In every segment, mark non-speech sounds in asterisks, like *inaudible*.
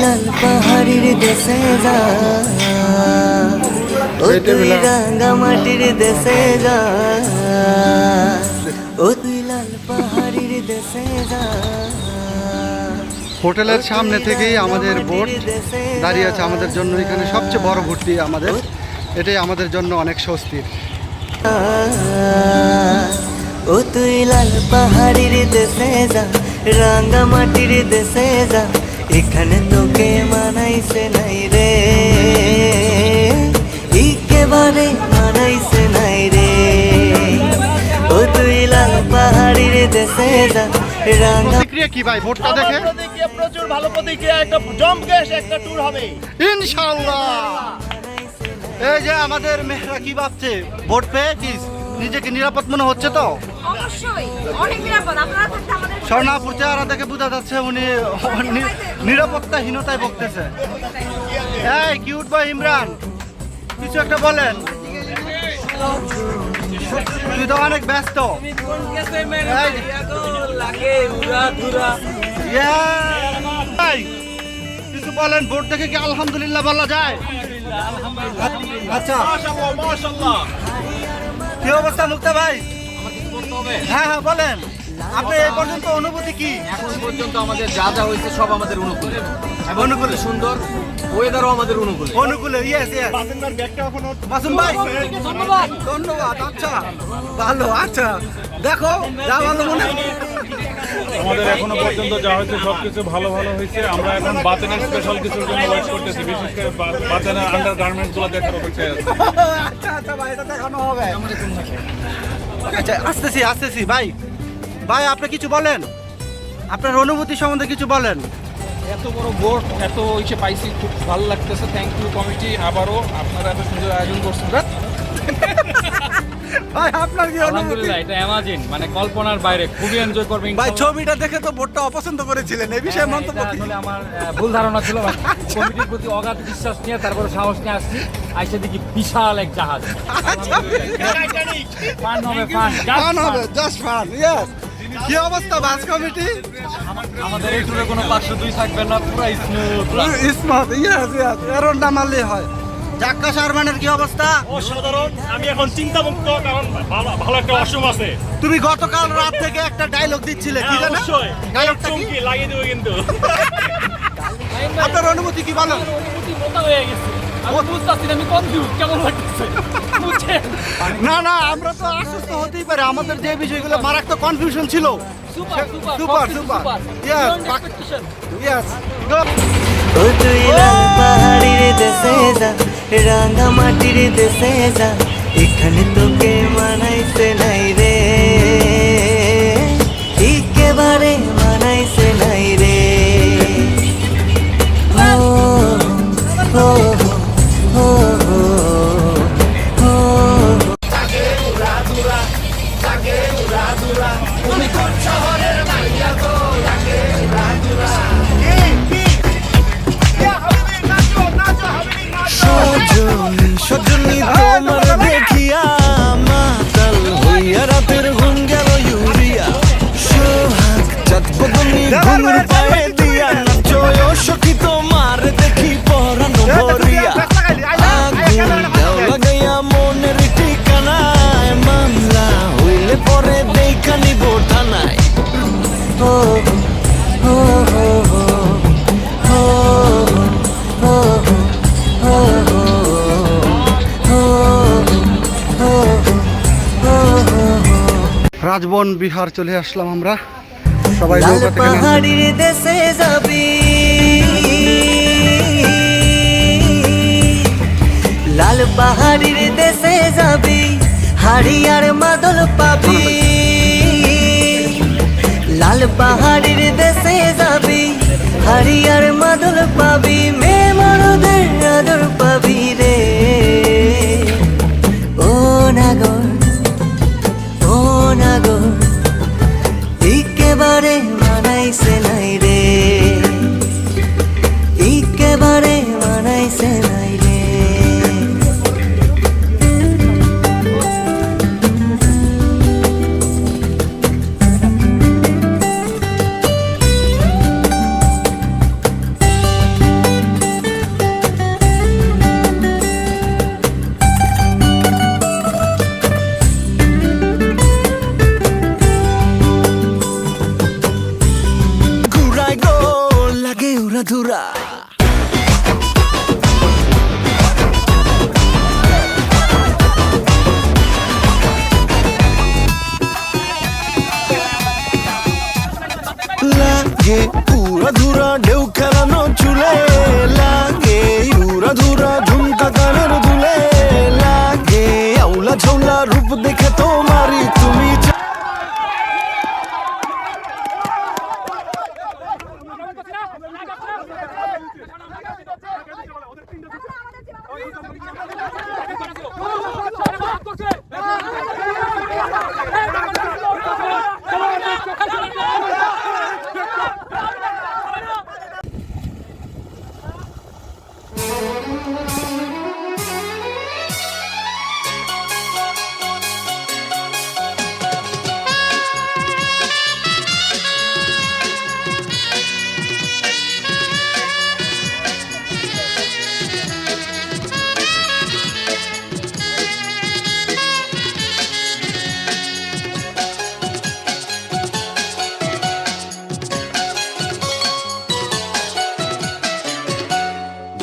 লাল পাহাড়ির দেশে যা ও তুই মাটির দেশে যা ও তুই লাল পাহাড়ির দেশে যা হোটেলের সামনে থেকেই আমাদের বোট দাঁড়িয়ে আছে আমাদের জন্য। এখানে সবচেয়ে বড় ভর্তি আমাদের। এটাই আমাদের জন্য অনেক স্বস্তির। ও তুই লাল পাহাড়ির দেশে যা রাঙ্গা মাটির দেশে যা এখানে তোকে মানাইছে নাই। প্রতিক্রিয়া কি ভাই? ভোটটা দেখে? প্রতিক্রিয়া প্রচুর ভালো প্রতিক্রিয়া একটা জমকেশ একটা ট্যুর হবে। ইনশাআল্লাহ। এই যে আমাদের মেহরা কি ভাবছে? ভোট পেয়ে কি নিজেকে নিরাপদ মনে হচ্ছে তো? অবশ্যই অনেক নিরাপদ। আপনারা থাকতে আমাদের স্বর্ণাপুর চেহারা দেখে বোঝা যাচ্ছে উনি নিরাপত্তাহীনতায় ভুগতেছে। এই কিউট বয় ইমরান কিছু একটা বলেন। তুই তো অনেক ব্যস্ত! কিছু বলেন ভোট দেখে কি আলহামদুলিল্লাহ বলা যায়? আচ্ছা। কি অবস্থা মুক্তা ভাই? হ্যাঁ হ্যাঁ বলেন। আপনি এই পর্যন্ত অনুভূতি কি? এখন পর্যন্ত আমাদের যা যা হয়েছে সব আমাদের অনুকূলে। অনুকূলে। সুন্দর। ওয়েদারও আমাদের অনুকূলে। অনুকূলে ইয়েস ইয়েস মাসুম ভাই ধন্যবাদ ধন্যবাদ। আচ্ছা ভালো আচ্ছা। দেখো যা ভালো মনে আমাদের এখনও পর্যন্ত যা হয়েছে সবকিছু ভালো ভালো হয়েছে। আমরা এখন বাতেনের স্পেশাল কিছুর জন্য ওয়েট করতেছি। বিশেষ করে বাতেনের আন্ডার গার্মেন্টসগুলো দেখার অপেক্ষায় আছে। আচ্ছা আচ্ছা ভাই এটা দেখানো হবে। আচ্ছা আসতেছি আসতেছি ভাই। ভাই আপনি কিছু বলেন? আপনার অনুভূতি সম্বন্ধে কিছু বলেন? এত বড় বোর্ড এত ইসে পাইছি খুব ভালো লাগতেছে। থ্যাংক ইউ কমিটি আবারও আপনারা এত সুন্দর আয়োজন করছেন। *laughs* ভাই আপনার কি আলহামদুলিল্লাহ এটা মানে কল্পনার বাইরে খুবই এনজয় করবেন। ভাই ছবিটা দেখে তো ভোটটা অপছন্দ করেছিলেন এই বিষয়ে মন্তব্য কি? আসলে আমার ভুল ধারণা ছিল কমিটির প্রতি অগাধ বিশ্বাস নিয়ে তারপরে সাহস নিয়ে আসছি। আইসে দেখি বিশাল এক জাহাজ। ফান *laughs* হবে ফান ফান হবে জাস্ট ফান ইয়েস কি অবস্থা বাস কমিটি? আমাদের এই টুরে কোনো পাঁচশো দুই থাকবে না পুরো smooth Ismat yes yes error না মারলেই হয়। জাক্কা শারমানের কি অবস্থা? অসাধারণ আমি এখন চিন্তামুক্ত কারণ ভালো ভালো একটা অসুম আছে। তুমি গতকাল রাত থেকে একটা ডায়লগ দিচ্ছিলে কি হ্যাঁ, জানো ডায়লগটা কি? লাগিয়ে দেবো কিন্তু। আপনার অনুভূতি কি বলো অনুভূতি মোটা হয়ে গেছে। আমি বুঝতেছি না, আমি কনফিউজ কেমন লাগতেছে? না না আমরা তো আশ্বস্ত হতেই পারে আমাদের যে বিষয়গুলো মারাত্মক কনফিউশন ছিল। Super super super super. Yes yes ও তুই লাল পাহাড়ির দেশে যা রাঙা মাটির দেশে যা এখানে তোকে মানাইছে নাই রে। একেবারে রাজবন বিহার চলে আসলাম আমরা। সবাই। পাহাড়ির দেশে যাবি। লাল পাহাড়ির দেশে যাবি হাড়িয়ার মাদল পাবি। লাল পাহাড়ির দেশে যাবি হাড়িয়ার মাদল পাবি মে মরদের আদর পাবি উড়াধুরা লাগে উড়াধুরা ঢেউ খেলানো চুলে।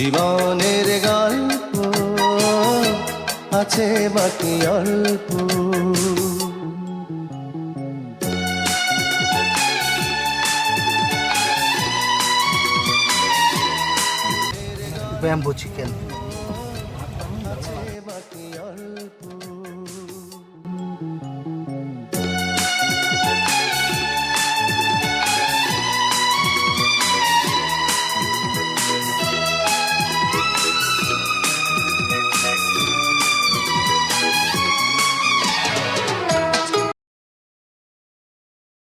জীবনের গল্প আছে বাকি অল্প। Bamboo chicken.